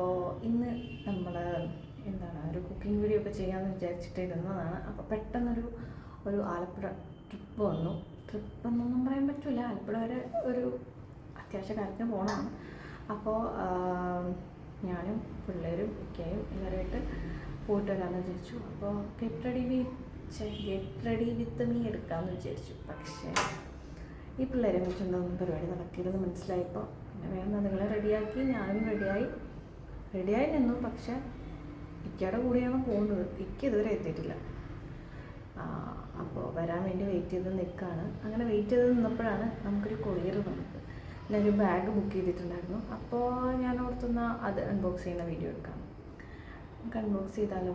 അപ്പോൾ ഇന്ന് നമ്മൾ എന്താണ് ഒരു കുക്കിംഗ് വീഡിയോ ഒക്കെ ചെയ്യാമെന്ന് വിചാരിച്ചിട്ട് ഇരുന്നതാണ് അപ്പോൾ പെട്ടെന്നൊരു ഒരു ആലപ്പുഴ ട്രിപ്പ് വന്നു. ട്രിപ്പ് എന്നൊന്നും പറയാൻ പറ്റില്ല ആലപ്പുഴ വരെ ഒരു അത്യാവശ്യ കാര്യത്തിന് പോകണമാണ് അപ്പോൾ ഞാനും പിള്ളേരും ഒക്കെയും എല്ലാവരുമായിട്ട് പോയിട്ട് വരാമെന്ന് വിചാരിച്ചു. അപ്പോൾ get ready we get ready with me എടുക്കാമെന്ന് വിചാരിച്ചു. പക്ഷേ ഈ പിള്ളേരെ വെച്ചുകൊണ്ടൊന്നും പരിപാടി നടക്കില്ലെന്ന് മനസ്സിലായപ്പോൾ പിന്നെ വേണം നിങ്ങളെ റെഡിയാക്കി ഞാനും റെഡിയായി റെഡിയായി നിന്നു പക്ഷെ ഇക്കയുടെ കൂടെയാണ് പോകുന്നത് ഇക്ക ഇതുവരെ എത്തിയിട്ടില്ല. അപ്പോൾ വരാൻ വേണ്ടി വെയിറ്റ് ചെയ്ത് നിൽക്കുകയാണ് അങ്ങനെ വെയിറ്റ് ചെയ്ത് നിന്നപ്പോഴാണ് നമുക്കൊരു കൊറിയർ വന്നത്. ഞാനൊരു ബാഗ് ബുക്ക് ചെയ്തിട്ടുണ്ടായിരുന്നു. അപ്പോൾ ഞാൻ ഓർത്തുന്ന അത് അൺബോക്സ് ചെയ്യുന്ന വീഡിയോ എടുക്കാം. നമുക്ക് അൺബോക്സ് ചെയ്താലോ?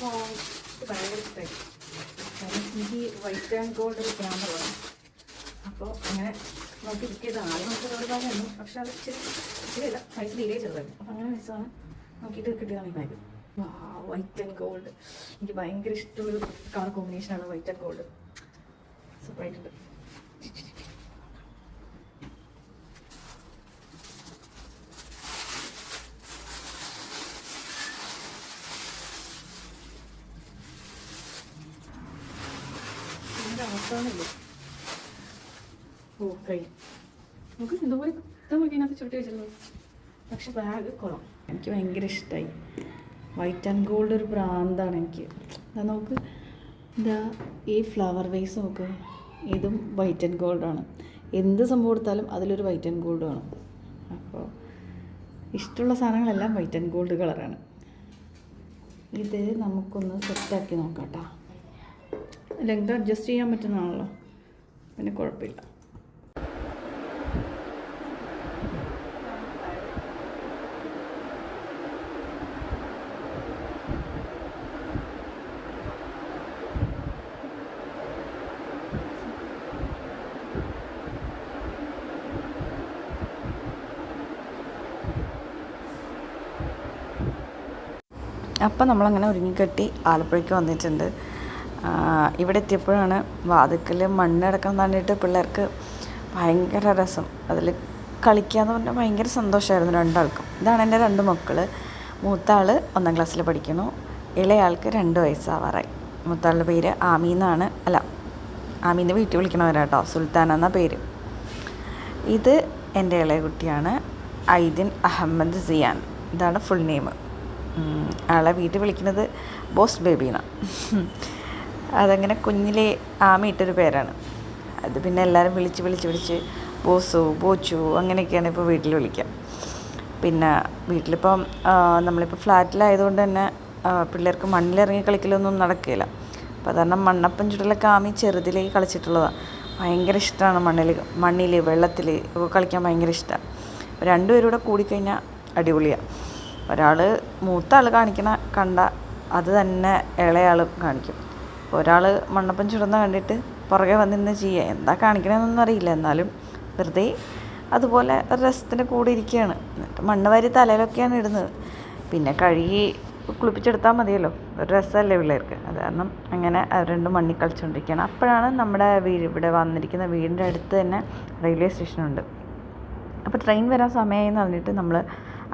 ഭയങ്കര ഇഷ്ടമായി കാരണം എനിക്ക് വൈറ്റ് ആൻഡ് ഗോൾഡ് ഒരു ക്യാമറയാണ് അപ്പോൾ അങ്ങനെ നോക്കി ഇരിക്കിയത് ആദ്യം നമുക്ക് ഒരുപാടായിരുന്നു പക്ഷെ അത് ഇച്ചിരി ഇച്ചിരി ഇല്ല സൈസ് അപ്പോൾ അങ്ങനെ വെച്ചാണ് നോക്കിയിട്ട് കിട്ടിയതാണ് ഇതായത് വാ വൈറ്റ് ആൻഡ് ഗോൾഡ് എനിക്ക് ഭയങ്കര ഇഷ്ടമുള്ള കളർ കോമ്പിനേഷനാണ് വൈറ്റ് ആൻഡ് ഗോൾഡ് സൂപ്പറായിട്ടുണ്ട് നമുക്ക് നമുക്ക് ബാഗ് എനിക്ക് ഭയങ്കര ഇഷ്ടമായി വൈറ്റ് ആൻഡ് ഗോൾഡ് ഒരു ഭ്രാന്താണ് എനിക്ക്. എന്താ നോക്ക്. എന്താ ഈ ഫ്ലവർ വേസ് നോക്ക്. ഇതും വൈറ്റ് ആൻഡ് ഗോൾഡാണ് എന്ത് സംഭവം എടുത്താലും അതിലൊരു വൈറ്റ് ആൻഡ് ഗോൾഡ് വേണം. അപ്പോൾ ഇഷ്ടമുള്ള സാധനങ്ങളെല്ലാം വൈറ്റ് ആൻഡ് ഗോൾഡ് കളറാണ് ഇത് നമുക്കൊന്ന് സെറ്റാക്കി നോക്കാം കേട്ടോ ലെങ്ത് അഡ്ജസ്റ്റ് ചെയ്യാൻ പറ്റുന്നതാണല്ലോ. പിന്നെ കുഴപ്പമില്ല. അപ്പം നമ്മളങ്ങനെ ഒരുങ്ങിക്കെട്ടി ആലപ്പുഴയ്ക്ക് വന്നിട്ടുണ്ട്. ഇവിടെ എത്തിയപ്പോഴാണ് വാതുക്കൽ മണ്ണിടക്കാൻ തന്നിട്ട് പിള്ളേർക്ക് ഭയങ്കര രസം. അതിൽ കളിക്കാന്ന് പറഞ്ഞാൽ ഭയങ്കര സന്തോഷമായിരുന്നു രണ്ടാൾക്കും. ഇതാണ് എന്റെ രണ്ട് മക്കൾ മൂത്ത ആൾ ഒന്നാം ക്ലാസ്സിൽ പഠിക്കുന്നു. ഇളയാൾക്ക് രണ്ട് വയസ്സാവാറായി. മൂത്താളുടെ പേര് ആമി എന്നാണ്. അല്ല ആമീന്റെ വീട്ടിൽ വിളിക്കണവരാട്ടോ സുൽത്താൻ എന്ന പേര്. ഇത് എന്റെ ഇളയ കുട്ടിയാണ്. ഐദിൻ അഹമ്മദ് സിയാൻ. ഇതാണ് ഫുൾ നെയിം. ആളെ വീട്ടിൽ വിളിക്കുന്നത് ബോസ് ബേബി എന്നാണ് അതങ്ങനെ കുഞ്ഞിലെ ആമയിട്ടൊരു പേരാണ്. അത് പിന്നെ എല്ലാവരും വിളിച്ച് വിളിച്ച് വിളിച്ച് ബോസു ബോച്ചു അങ്ങനെയൊക്കെയാണ് ഇപ്പോൾ വീട്ടിൽ വിളിക്കുക പിന്നെ വീട്ടിലിപ്പം നമ്മളിപ്പോൾ ഫ്ലാറ്റിലായതുകൊണ്ട് തന്നെ പിള്ളേർക്ക് മണ്ണിലിറങ്ങി കളിക്കലൊന്നും നടക്കില്ല അപ്പോൾ കാരണം മണ്ണപ്പം ചുടലൊക്കെ ആമി ചെറുതിലേക്ക് കളിച്ചിട്ടുള്ളതാണ് ഭയങ്കര ഇഷ്ടമാണ് മണ്ണിൽ മണ്ണിൽ വെള്ളത്തിൽ ഒക്കെ കളിക്കാൻ ഭയങ്കര ഇഷ്ടമാണ് രണ്ടുപേരും കൂടെ കൂടിക്കഴിഞ്ഞാൽ അടിപൊളിയാണ് ഒരാൾ മൂത്ത ആൾ കാണിക്കണ കണ്ട അത് തന്നെ ഇളയാളും കാണിക്കും. ഒരാൾ മണ്ണപ്പം ചുടുന്ന കണ്ടിട്ട് പുറകെ വന്നിരുന്ന് ചെയ്യുക എന്താ കാണിക്കണമെന്നൊന്നും അറിയില്ല. എന്നാലും വെറുതെ അതുപോലെ ഒരു രസത്തിന് കൂടെ ഇരിക്കുകയാണ്. എന്നിട്ട് മണ്ണ് വാരി തലയിലൊക്കെയാണ് ഇടുന്നത്. പിന്നെ കഴുകി കുളിപ്പിച്ചെടുത്താൽ മതിയല്ലോ. ഒരു രസമല്ലേ പിള്ളേർക്ക്. അത് കാരണം അങ്ങനെ രണ്ടും മണ്ണിൽ കളിച്ചുകൊണ്ടിരിക്കുകയാണ് അപ്പോഴാണ് നമ്മുടെ വീട് ഇവിടെ വന്നിരിക്കുന്ന വീടിന്റെ അടുത്ത് തന്നെ റെയിൽവേ സ്റ്റേഷനുണ്ട്. അപ്പോൾ ട്രെയിൻ വരാൻ സമയമായി എന്ന് പറഞ്ഞിട്ട് നമ്മൾ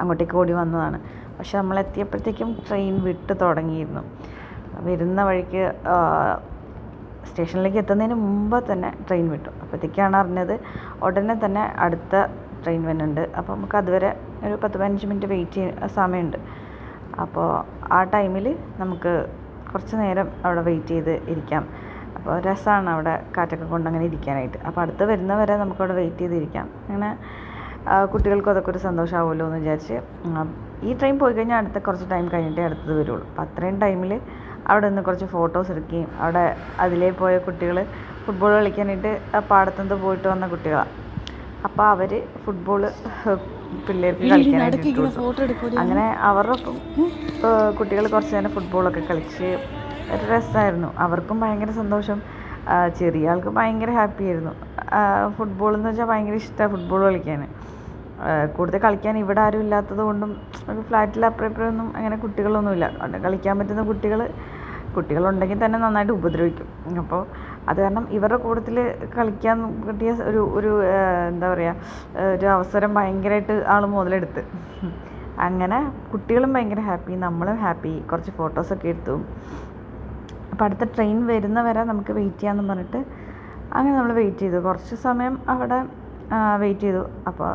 അങ്ങോട്ടേക്ക് ഓടി വന്നതാണ്. പക്ഷെ നമ്മൾ എത്തിയപ്പോഴത്തേക്കും ട്രെയിൻ വിട്ട് തുടങ്ങിയിരുന്നു. വരുന്ന വഴിക്ക് സ്റ്റേഷനിലേക്ക് എത്തുന്നതിന് മുമ്പ് തന്നെ ട്രെയിൻ വിട്ടു. അപ്പോഴത്തേക്കാണ് അറിഞ്ഞത് ഉടനെ തന്നെ അടുത്ത ട്രെയിൻ വരുന്നുണ്ട്. അപ്പോൾ നമുക്ക് അതുവരെ ഒരു പത്ത് പതിനഞ്ച് മിനിറ്റ് വെയിറ്റ് ചെയ്യ സമയമുണ്ട്. അപ്പോൾ ആ ടൈമിൽ നമുക്ക് കുറച്ച് നേരം അവിടെ വെയിറ്റ് ചെയ്ത് ഇരിക്കാം. അപ്പോൾ രസമാണ് അവിടെ കാറ്റൊക്കെ കൊണ്ട് അങ്ങനെ ഇരിക്കാനായിട്ട്. അപ്പോൾ അടുത്ത് വരുന്നവരെ നമുക്കവിടെ വെയിറ്റ് ചെയ്തിരിക്കാം അങ്ങനെ കുട്ടികൾക്കും അതൊക്കെ ഒരു സന്തോഷമാവുമല്ലോ എന്ന് വിചാരിച്ച് ഈ ട്രെയിൻ പോയി കഴിഞ്ഞാൽ അടുത്ത കുറച്ച് ടൈം കഴിഞ്ഞിട്ടേ അടുത്തത് വരുള്ളൂ. അപ്പോൾ അത്രയും ടൈമിൽ അവിടെ നിന്ന് കുറച്ച് ഫോട്ടോസ് എടുക്കുകയും അവിടെ അതിലേ പോയ കുട്ടികൾ ഫുട്ബോൾ കളിക്കാനായിട്ട് പാടത്തുനിന്ന് പോയിട്ട് വന്ന കുട്ടികളാണ് അപ്പോൾ അവർ ഫുട്ബോൾ പിള്ളേർക്ക് കളിക്കാനായിട്ട് ഇട്ട് അങ്ങനെ അവരുടെ കുട്ടികൾ കുറച്ച് നേരം ഫുട്ബോളൊക്കെ കളിച്ച് ഒരു രസമായിരുന്നു അവർക്കും ഭയങ്കര സന്തോഷം. ചെറിയ ആൾക്ക് ഭയങ്കര ഹാപ്പി ആയിരുന്നു. ഫുട്ബോൾ എന്ന് വെച്ചാൽ ഭയങ്കര ഇഷ്ടമാണ് ഫുട്ബോൾ കളിക്കാൻ കൂടുതൽ കളിക്കാൻ ഇവിടെ ആരും ഇല്ലാത്തത് കൊണ്ടും ഫ്ലാറ്റിൽ അപ്പുറം ഇപ്പുറം ഒന്നും അങ്ങനെ കുട്ടികളൊന്നുമില്ല. കളിക്കാൻ പറ്റുന്ന കുട്ടികൾ കുട്ടികളുണ്ടെങ്കിൽ തന്നെ നന്നായിട്ട് ഉപദ്രവിക്കും. അപ്പോൾ അത് കാരണം ഇവരുടെ കൂട്ടത്തിൽ കളിക്കാൻ കിട്ടിയ ഒരു ഒരു എന്താ പറയുക ഒരു അവസരം ഭയങ്കരമായിട്ട് ആൾ മുതലെടുത്ത്. അങ്ങനെ കുട്ടികളും ഭയങ്കര ഹാപ്പി നമ്മളും ഹാപ്പി. കുറച്ച് ഫോട്ടോസൊക്കെ എടുത്തു. അപ്പോൾ അടുത്ത ട്രെയിൻ വരുന്ന വരെ നമുക്ക് വെയിറ്റ് ചെയ്യാമെന്ന് പറഞ്ഞിട്ട് അങ്ങനെ നമ്മൾ വെയിറ്റ് ചെയ്തു. കുറച്ച് സമയം അവിടെ വെയിറ്റ് ചെയ്തു. അപ്പോൾ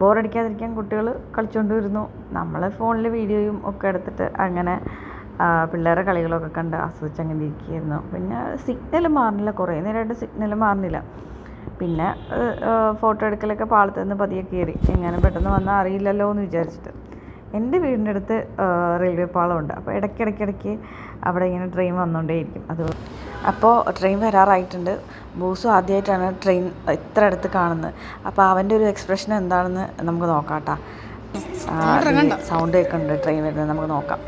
ബോറടിക്കാതിരിക്കാൻ കുട്ടികൾ കളിച്ചുകൊണ്ടിരുന്നു നമ്മൾ ഫോണിൽ വീഡിയോയും ഒക്കെ എടുത്തിട്ട് അങ്ങനെ പിള്ളേരുടെ കളികളൊക്കെ കണ്ട് ആസ്വദിച്ച് അങ്ങനെ ഇരിക്കുകയായിരുന്നു. പിന്നെ സിഗ്നൽ മാറുന്നില്ല കുറേ നേരമായിട്ട് സിഗ്നൽ മാറുന്നില്ല. പിന്നെ ഫോട്ടോ എടുക്കലൊക്കെ പാളത്ത് നിന്ന് പതിയെ കയറി. എങ്ങനെ പെട്ടെന്ന് വന്നാൽ അറിയില്ലല്ലോ എന്ന് വിചാരിച്ചിട്ട്. എന്റെ വീടിന്റെ അടുത്ത് റെയിൽവേ പാളമുണ്ട്. അപ്പോൾ ഇടയ്ക്കിടയ്ക്കിടയ്ക്ക് അവിടെ ഇങ്ങനെ ട്രെയിൻ വന്നുകൊണ്ടേയിരിക്കും. അത് അപ്പോൾ ട്രെയിൻ വരാറായിട്ടുണ്ട്. ബൂസും ആദ്യമായിട്ടാണ് ട്രെയിൻ ഇത്ര അടുത്ത് കാണുന്നത്. അപ്പോൾ അവന്റെ ഒരു എക്സ്പ്രഷൻ എന്താണെന്ന് നമുക്ക് നോക്കാം കേട്ടോ. സൗണ്ട് കേൾക്കുന്നുണ്ട് ട്രെയിൻ വരുന്നത്. നമുക്ക് നോക്കാം.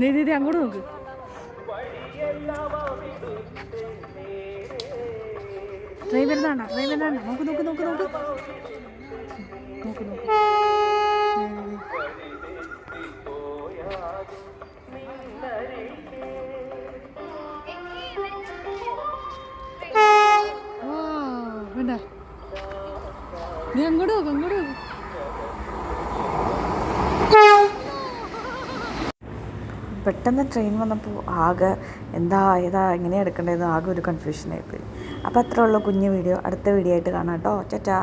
നീ ദീദി അങ്ങോട്ട് നോക്ക്. ട്രെയിൻ വരുന്നതാണോ നോക്ക് നോക്ക് നോക്ക് നോക്ക്. നോക്ക് നോക്ക്. വേണ്ട. നീ അങ്ങോട്ട് നോക്ക് അങ്ങോട്ട് നോക്ക്. പെട്ടെന്ന് ട്രെയിൻ വന്നപ്പോൾ ആകെ എന്താ ഏതാ എങ്ങനെയാണ് എടുക്കേണ്ടതെന്ന് ആകെ ഒരു കൺഫ്യൂഷനായിപ്പോയി അപ്പോൾ അത്രേ ഉള്ളൂ കുഞ്ഞു വീഡിയോ അടുത്ത വീഡിയോ ആയിട്ട് കാണാം കേട്ടോ. ചച്ചാ